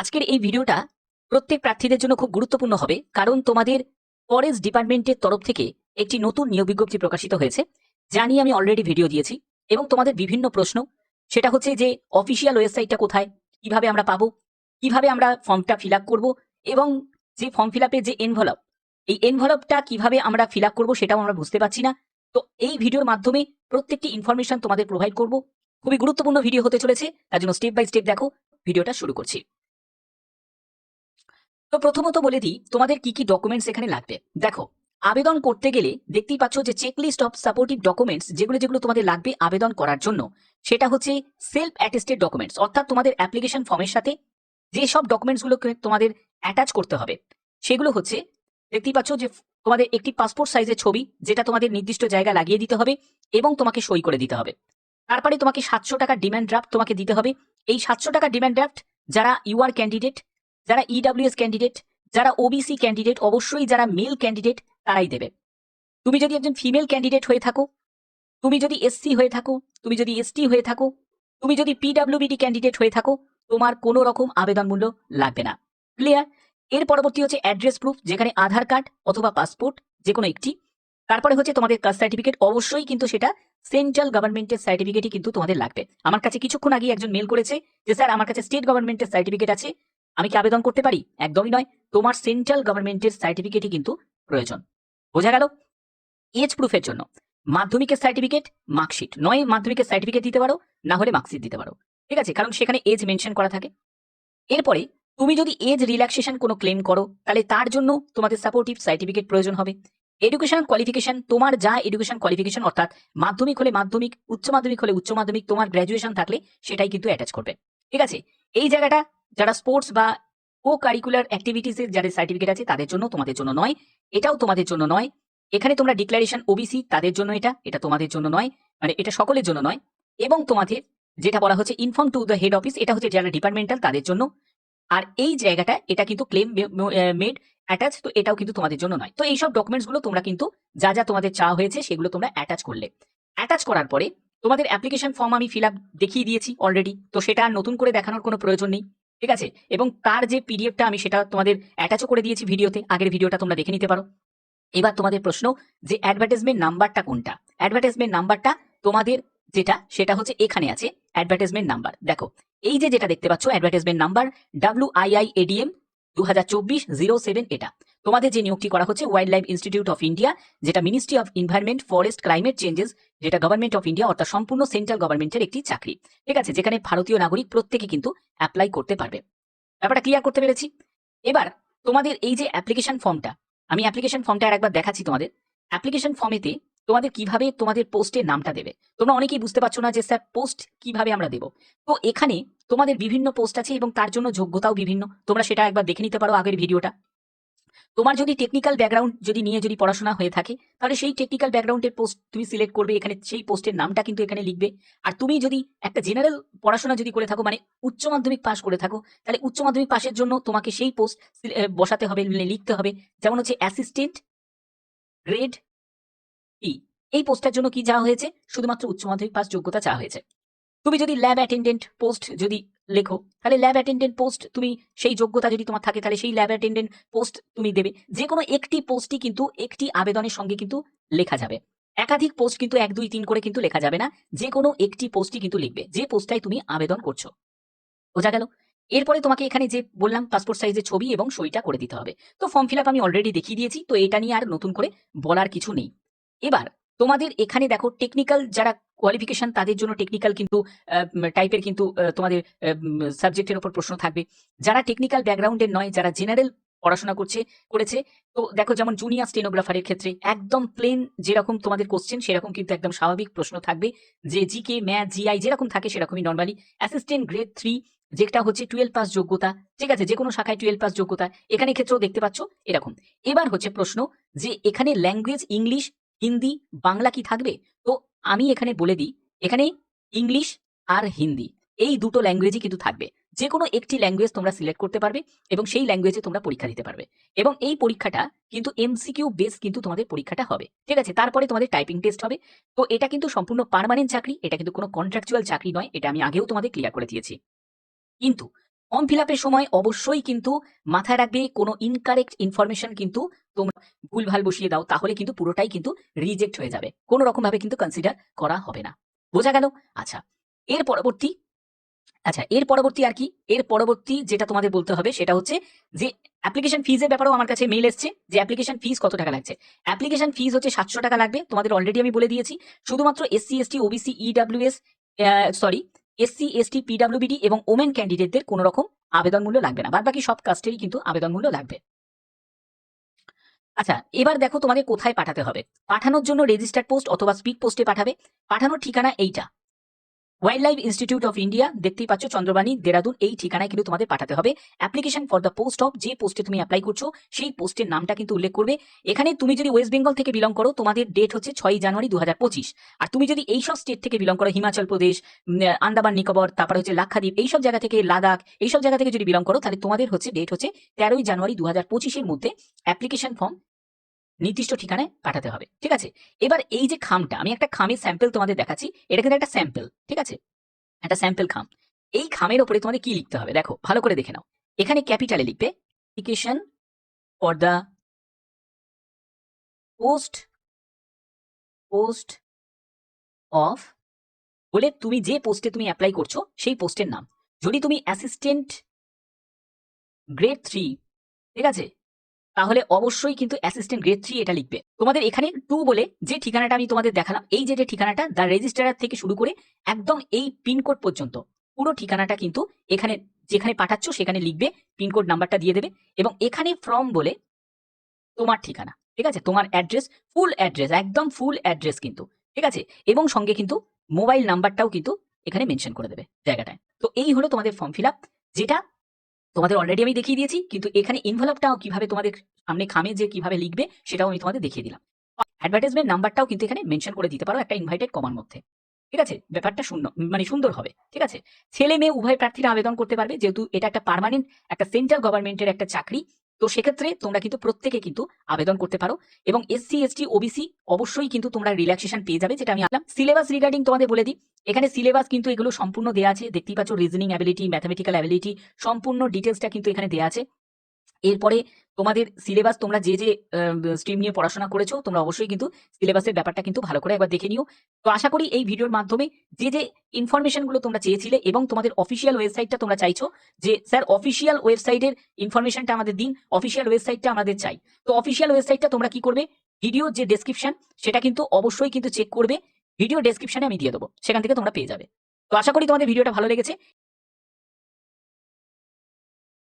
আজকের এই ভিডিওটা প্রত্যেক প্রার্থীদের জন্য খুব গুরুত্বপূর্ণ হবে, কারণ তোমাদের ফরেস্ট ডিপার্টমেন্টের তরফ থেকে একটি নতুন নিয়োগ বিজ্ঞপ্তি প্রকাশিত হয়েছে, যা নিয়ে আমি অলরেডি ভিডিও দিয়েছি এবং তোমাদের বিভিন্ন প্রশ্ন। সেটা হচ্ছে যে অফিসিয়াল ওয়েবসাইটটা কোথায়, কীভাবে আমরা পাবো, কীভাবে আমরা ফর্মটা ফিল আপ করব এবং যে ফর্ম ফিল আপের যে এনভেলপ এই এনভেলপটা কীভাবে আমরা ফিল আপ করব সেটাও আমরা বুঝতে পারছি না। তো এই ভিডিওর মাধ্যমে প্রত্যেকটি ইনফরমেশন তোমাদের প্রোভাইড করব। খুবই গুরুত্বপূর্ণ ভিডিও হতে চলেছে, তার জন্য স্টেপ বাই স্টেপ দেখো ভিডিওটা শুরু করছি। তো প্রথমত বলে দিই, তোমাদের কি কি ডকুমেন্টস এখানে লাগবে? দেখো, আবেদন করতে গেলে দেখতেই পাচ্ছ যে চেকলিস্ট অফ সাপোর্টিভ ডকুমেন্টস যেগুলো যেগুলো তোমাদের লাগবে আবেদন করার জন্য, সেটা হচ্ছে সেলফ অ্যাটেস্টেড ডকুমেন্টস অর্থাৎ তোমাদের অ্যাপ্লিকেশন ফর্মের সাথে যে সব ডকুমেন্টসগুলোকে তোমাদের অ্যাটাচ করতে হবে, সেগুলো হচ্ছে, দেখতেই পাচ্ছ যে তোমাদের একটি পাসপোর্ট সাইজের ছবি, যেটা তোমাদের নির্দিষ্ট জায়গা লাগিয়ে দিতে হবে এবং তোমাকে সই করে দিতে হবে। তারপরে তোমাকে সাতশো টাকা ডিমান্ড ড্রাফট তোমাকে দিতে হবে। এই সাতশো টাকা ডিমান্ড ড্রাফট যারা ইউআর ক্যান্ডিডেট যারা ইডাব্লিউএস ক্যান্ডিডেট যারা ওবিসি ক্যান্ডিডেট অবশ্যই যারা মেল ক্যান্ডিডেট তারাই দেবে। তুমি যদি একজন ফিমেল ক্যান্ডিডেট হয়ে থাকো, তুমি যদি এসসি হয়ে থাকো, তুমি যদি এসটি হয়ে থাকো, তুমি যদি পিডাব্লিউবিডি ক্যান্ডিডেট হয়ে থাকো, তোমার কোনো রকম আবেদন মূল্য লাগবে না। ক্লিয়ার এর পরবর্তী হচ্ছে অ্যাড্রেস প্রুফ যেখানে আধার কার্ড অথবা পাসপোর্ট যে কোনো একটি। তারপরে হচ্ছে তোমাদের কাস্ট সার্টিফিকেট, অবশ্যই কিন্তু সেটা সেন্ট্রাল গভর্নমেন্টের সার্টিফিকেটই কিন্তু তোমাদের লাগবে। আমার কাছে কিছুক্ষণ আগে একজন মেল করেছে যে, স্যার, আমার কাছে স্টেট গভর্নমেন্টের সার্টিফিকেট আছে আমি কি আবেদন করতে পারি? একদমই নয়। তোমার সেন্ট্রাল গভর্নমেন্টের সার্টিফিকেটই কিন্তু প্রয়োজন। বোঝা গেল? এজ প্রুফের জন্য। মাধ্যমিকের সার্টিফিকেট মার্কশিট নয় মাধ্যমিকের সার্টিফিকেট দিতে পারো, না হলে মার্কশিট দিতে পারো। ঠিক আছে? কারণ সেখানে এজ মেনশন করা থাকে। এরপরে তুমি যদি এজ রিল্যাক্সেশন কোনো ক্লেম করো, তাহলে তার জন্য তোমাদের সাপোর্টিভ সার্টিফিকেট প্রয়োজন হবে। এডুকেশন কোয়ালিফিকেশন তোমার যা এডুকেশন কোয়ালিফিকেশন অর্থাৎ মাধ্যমিক হলে মাধ্যমিক, উচ্চ মাধ্যমিক হলে উচ্চ মাধ্যমিক, তোমার গ্র্যাজুয়েশন থাকলে সেটাই কিন্তু অ্যাটাচ করবে। ঠিক আছে? এই জায়গাটা যারা স্পোর্টস বা কো কারিকুলার অ্যাক্টিভিটিসের যাদের সার্টিফিকেট আছে, তাদের জন্য তোমাদের জন্য নয়। এটাও তোমাদের জন্য নয়। এখানে তোমরা ডিক্লারেশন ওবিসি তাদের জন্য এটা এটা তোমাদের জন্য নয়। মানে এটা সকলের জন্য নয়। এবং তোমাদের যেটা বলা হচ্ছে inform to the head office এটা হচ্ছে যারা ডিপার্টমেন্টাল তাদের জন্য। আর এই জায়গাটা, এটা কিন্তু ক্লেম মেড অ্যাটাচ তো এটাও কিন্তু তোমাদের জন্য নয়। তো এইসব ডকুমেন্টসগুলো তোমরা কিন্তু যা যা তোমাদের চাওয়া হয়েছে, সেগুলো তোমরা অ্যাটাচ করলে। অ্যাটাচ করার পরে তোমাদের অ্যাপ্লিকেশন ফর্ম আমি ফিল আপ দেখিয়ে দিয়েছি অলরেডি তো সেটা আর নতুন করে দেখানোর কোনো প্রয়োজন নেই। ঠিক আছে? এবং তার যে পিডিএফটা আমি সেটা তোমাদের অ্যাটাচও করে দিয়েছি ভিডিওতে আগের ভিডিওটা তোমরা দেখে নিতে পারো। এবার তোমাদের প্রশ্ন, যে অ্যাডভার্টাইজমেন্ট নাম্বারটা কোনটা? অ্যাডভার্টাইজমেন্ট নাম্বারটা তোমাদের যেটা, সেটা হচ্ছে এখানে আছে অ্যাডভার্টাইজমেন্ট নাম্বার দেখো, এই যে যেটা দেখতে পাচ্ছ advertisement number W I I ADM দু হাজার চব্বিশ জিরো সেভেন এটা। তোমাদের যে নিয়োগটি করা হচ্ছে wild life institute of India যেটা ministry of environment forest climate changes যেটা গভর্নমেন্ট অফ ইন্ডিয়া অর্থাৎ সম্পূর্ণ সেন্ট্রাল গভর্নমেন্টের একটি চাকরি। ঠিক আছে? যেখানে ভারতীয় নাগরিক প্রত্যেকে কিন্তু অ্যাপ্লাই করতে পারবে। ব্যাপারটা ক্লিয়ার করতে পেরেছি? এবার তোমাদের এই যে অ্যাপ্লিকেশন ফর্মটা আমি অ্যাপ্লিকেশন ফর্মটা আর একবার দেখাচ্ছি তোমাদের। অ্যাপ্লিকেশন ফর্মেতে তোমাদের কীভাবে তোমাদের পোস্টের নামটা দেবে? তোমরা অনেকেই বুঝতে পারছ না যে স্যার পোস্ট কীভাবে আমরা দেবো? তো এখানে তোমাদের বিভিন্ন পোস্ট আছে এবং তার জন্য যোগ্যতাও বিভিন্ন। তোমরা সেটা একবার দেখে নিতে পারো আগের ভিডিওটা তোমার যদি টেকনিক্যাল ব্যাকগ্রাউন্ড যদি নিয়ে যদি পড়াশোনা হয়ে থাকে, তাহলে সেই টেকনিক্যাল ব্যাকগ্রাউন্ডের পোস্ট তুমি সিলেক্ট করবে, এখানে সেই পোস্টের নামটা কিন্তু এখানে লিখবে। আর তুমি যদি একটা জেনারেল পড়াশোনা যদি করে থাকো মানে উচ্চ মাধ্যমিক পাস করে থাকো, তাহলে উচ্চ মাধ্যমিক পাশের জন্য তোমাকে সেই পোস্ট বসাতে হবে লিখতে হবে। যেমন হচ্ছে অ্যাসিস্ট্যান্ট গ্রেড ই এই পোস্টটার জন্য কি চাওয়া হয়েছে? শুধুমাত্র উচ্চ মাধ্যমিক পাস যোগ্যতা চাওয়া হয়েছে। তুমি যদি ল্যাব অ্যাটেন্ডেন্ট পোস্ট যদি লেখো। তাহলে ল্যাব অ্যাটেন্ডেন্ট পোস্ট তুমি সেই যোগ্যতা যদি তোমার থাকে, তাহলে সেই ল্যাব অ্যাটেন্ডেন্ট পোস্ট তুমি দেবে। যে কোনো একটি পোস্টই কিন্তু একটি আবেদনের সঙ্গে কিন্তু লেখা যাবে। একাধিক পোস্ট কিন্তু এক, দুই, তিন করে কিন্তু লেখা যাবে না। যে কোনো একটি পোস্টই কিন্তু লিখবে। যে পোস্টটাই তুমি আবেদন করছ। বোঝা গেল? এরপরে তোমাকে এখানে যে বললাম পাসপোর্ট সাইজের ছবি এবং সইটা করে দিতে হবে। তো ফর্ম ফিল আমি অলরেডি দেখিয়ে দিয়েছি। তো এটা নিয়ে আর নতুন করে বলার কিছু নেই। এবার তোমাদের এখানে দেখো টেকনিক্যাল যারা কোয়ালিফিকেশন তাদের জন্য টেকনিক্যাল কিন্তু টাইপের কিন্তু তোমাদের সাবজেক্টের উপর প্রশ্ন থাকবে। যারা টেকনিক্যাল ব্যাকগ্রাউন্ডের নয়, যারা জেনারেল পড়াশোনা করছে, করেছে, তো দেখো যেমন জুনিয়র স্টেনোগ্রাফারের ক্ষেত্রে একদম প্লেন যেরকম তোমাদের কোশ্চেন সেরকম কিন্তু একদম স্বাভাবিক প্রশ্ন থাকবে। যে জি জিকে ম্যাথ জিআই যেরকম থাকে সেরকমই নর্মালি অ্যাসিস্ট্যান্ট গ্রেড থ্রি যেটা হচ্ছে টুয়েলভ পাস যোগ্যতা, ঠিক আছে? যে কোনো শাখায় টুয়েলভ পাস যোগ্যতা। এখানে ক্ষেত্রেও দেখতে পাচ্ছ এরকম। এবার হচ্ছে প্রশ্ন যে এখানে ল্যাঙ্গুয়েজ ইংলিশ হিন্দি বাংলা কি থাকবে? তো আমি এখানে বলে দিই, এখানে ইংলিশ আর হিন্দি, এই দুটো ল্যাঙ্গুয়েজই কিন্তু থাকবে। যে কোনো একটি ল্যাঙ্গুয়েজ তোমরা সিলেক্ট করতে পারবে এবং সেই ল্যাঙ্গুয়েজে তোমরা পরীক্ষা দিতে পারবে। এবং এই পরীক্ষাটা কিন্তু এমসিকিউ বেস কিন্তু তোমাদের পরীক্ষাটা হবে, ঠিক আছে? তারপরে তোমাদের টাইপিং টেস্ট হবে। তো এটা কিন্তু সম্পূর্ণ পার্মানেন্ট চাকরি, এটা কিন্তু কোনো কন্ট্রাকচুয়াল চাকরি নয়, এটা আমি আগেও তোমাদের ক্লিয়ার করে দিয়েছি। কিন্তু ফর্ম ফিল আপের সময় অবশ্যই কিন্তু মাথায় রাখবে কোনো ইনকারেক্ট ইনফরমেশন কিন্তু তোমরা ভুলভাল বসিয়ে দাও, তাহলে কিন্তু পুরোটাই কিন্তু রিজেক্ট হয়ে যাবে। কোনো রকম ভাবে কিন্তু কনসিডার করা হবে না। বোঝা গেল? আচ্ছা এর পরবর্তী আচ্ছা এর পরবর্তী আর কি? এর পরবর্তী যেটা তোমাদের বলতে হবে সেটা হচ্ছে যে অ্যাপ্লিকেশন ফিজের ব্যাপারেও আমার কাছে মেল এসছে যে অ্যাপ্লিকেশন ফিজ কত টাকা লাগছে। অ্যাপ্লিকেশন ফিজ হচ্ছে সাতশো টাকা লাগবে, তোমাদের অলরেডি আমি বলে দিয়েছি। শুধুমাত্র SC ST OBC EWS sorry SC ST PWBD এবং ওমেন ক্যান্ডিডেটদের কোনো রকম আবেদন মূল্য লাগবে না। বাদ বাকি সব কাস্টেরই কিন্তু আবেদন মূল্য লাগবে। আচ্ছা এবার দেখো তোমাকে কোথায় পাঠাতে হবে। পাঠানোর জন্য রেজিস্টার্ড পোস্ট অথবা স্পিড পোস্টে পাঠাবে। পাঠানোর ঠিকানা এইটা। Wild life institute of India দেখতেই পাচ্ছ, চন্দ্রবাণী, দেরাদুন, এই ঠিকানায় কিন্তু তোমাদের পাঠাতে হবে। Application for the post of যে পোস্টে তুমি অ্যাপ্লাই করছ, সেই পোস্টের নামটা কিন্তু উল্লেখ করবে। এখানে তুমি যদি ওয়েস্ট বেঙ্গল থেকে বিলং করো, তোমাদের ডেট হচ্ছে ছয়ই জানুয়ারি দু হাজার পঁচিশ। আর তুমি যদি এইসব স্টেট থেকে বিলং করো হিমাচল প্রদেশ আন্দামান নিকোবর তারপরে হচ্ছে লাক্ষাদ্বীপ এইসব জায়গা থেকে লাদাখ এইসব জায়গা থেকে যদি বিলং করো, তাহলে তোমাদের হচ্ছে ডেট হচ্ছে তেরোই জানুয়ারি দু হাজার পঁচিশের মধ্যে অ্যাপ্লিকেশন ফর্ম নির্দিষ্ট ঠিকানায় পাঠাতে হবে, ঠিক আছে? এবার এই যে খামটা, আমি একটা খামের স্যাম্পেল তোমাদের দেখাচ্ছি, এটা কিন্তু একটা স্যাম্পেল ঠিক আছে? একটা স্যাম্পেল খাম। এই খামের ওপরে তোমাদের কি লিখতে হবে? দেখো, ভালো করে দেখে নাও। এখানে ক্যাপিটালে লিখবে application for the post post of বলে তুমি যে পোস্টে তুমি অ্যাপ্লাই করছ, সেই পোস্টের নাম। যদি তুমি অ্যাসিস্ট্যান্ট গ্রেড থ্রি ঠিক আছে? তাহলে অবশ্যই কিন্তু অ্যাসিস্ট্যান্ট গ্রেড থ্রি এটা লিখবে। তোমাদের এখানে টু বলে যে ঠিকানাটা আমি তোমাদের দেখালাম, এই যে ঠিকানাটা দ্য রেজিস্ট্রার থেকে শুরু করে একদম এই পিনকোড পর্যন্ত, পুরো ঠিকানাটা কিন্তু এখানে যেখানে পাঠাচ্ছ সেখানে লিখবে পিনকোড নাম্বারটা দিয়ে দেবে এবং এখানে ফ্রম বলে তোমার ঠিকানা, ঠিক আছে? তোমার অ্যাড্রেস ফুল অ্যাড্রেস একদম ফুল অ্যাড্রেস কিন্তু, ঠিক আছে? এবং সঙ্গে কিন্তু মোবাইল নাম্বারটাও কিন্তু এখানে মেনশন করে দেবে জায়গাটায়। তো এই হলো তোমাদের ফর্ম ফিল যেটা তোমাদের অলরেডি আমি দেখিয়ে দিয়েছি, কিন্তু এখানে ইনভলভটাও কীভাবে তোমাদের সামনে খামে যে কীভাবে লিখবে, সেটাও আমি তোমাদের দেখিয়ে দিলাম। অ্যাডভার্টাইজমেন্ট নাম্বারটাও কিন্তু এখানে মেনশন করে দিতে পারো একটা ইনভাইটেড কমার মধ্যে। ঠিক আছে? ব্যাপারটা শূন্য মানে সুন্দর হবে। ঠিক আছে? ছেলে মেয়ে উভয় প্রার্থীরা আবেদন করতে পারবে, যেহেতু এটা একটা পারমানেন্ট একটা সেন্ট্রাল গভর্নমেন্টের একটা চাকরি তো সেক্ষেত্রে তোমরা কিন্তু প্রত্যেকে কিন্তু আবেদন করতে পারো এবং এসসি এসটি ওবিসি অবশ্যই কিন্তু তোমরা রিল্যাক্সেশন পেয়ে যাবে, যেটা আমি আনলাম। সিলেবাস রিগার্ডিং তোমাদের বলে দিই, এখানে সিলেবাস কিন্তু এগুলো সম্পূর্ণ দেওয়া আছে, দেখতেই পাচ্ছ রিজনিং অ্যাবিলিটি ম্যাথামেটিক্যাল অ্যাবিলিটি সম্পূর্ণ ডিটেলসটা কিন্তু এখানে দেওয়া আছে। এরপরে তোমাদের সিলেবাস তোমরা যে যে স্ট্রিম নিয়ে পড়াশোনা করেছ, তোমরা অবশ্যই কিন্তু সিলেবাসের ব্যাপারটা কিন্তু ভালো করে একবার দেখে নিও। তো আশা করি এই ভিডিওর মাধ্যমে যে যে ইনফরমেশনগুলো তোমরা চেয়েছিলে এবং তোমাদের অফিসিয়াল ওয়েবসাইটটা তোমরা চাইছো যে, স্যার অফিসিয়াল ওয়েবসাইটের ইনফরমেশনটা আমাদের দিন অফিসিয়াল ওয়েবসাইটটা আমাদের চাই। তো অফিসিয়াল ওয়েবসাইটটা তোমরা কি করবে? ভিডিও যে ডেসক্রিপশন সেটা কিন্তু অবশ্যই কিন্তু চেক করবে। ভিডিও ডেসক্রিপশনে আমি দিয়ে দেবো, সেখান থেকে তোমরা পেয়ে যাবে। তো আশা করি তোমাদের ভিডিওটা ভালো লেগেছে।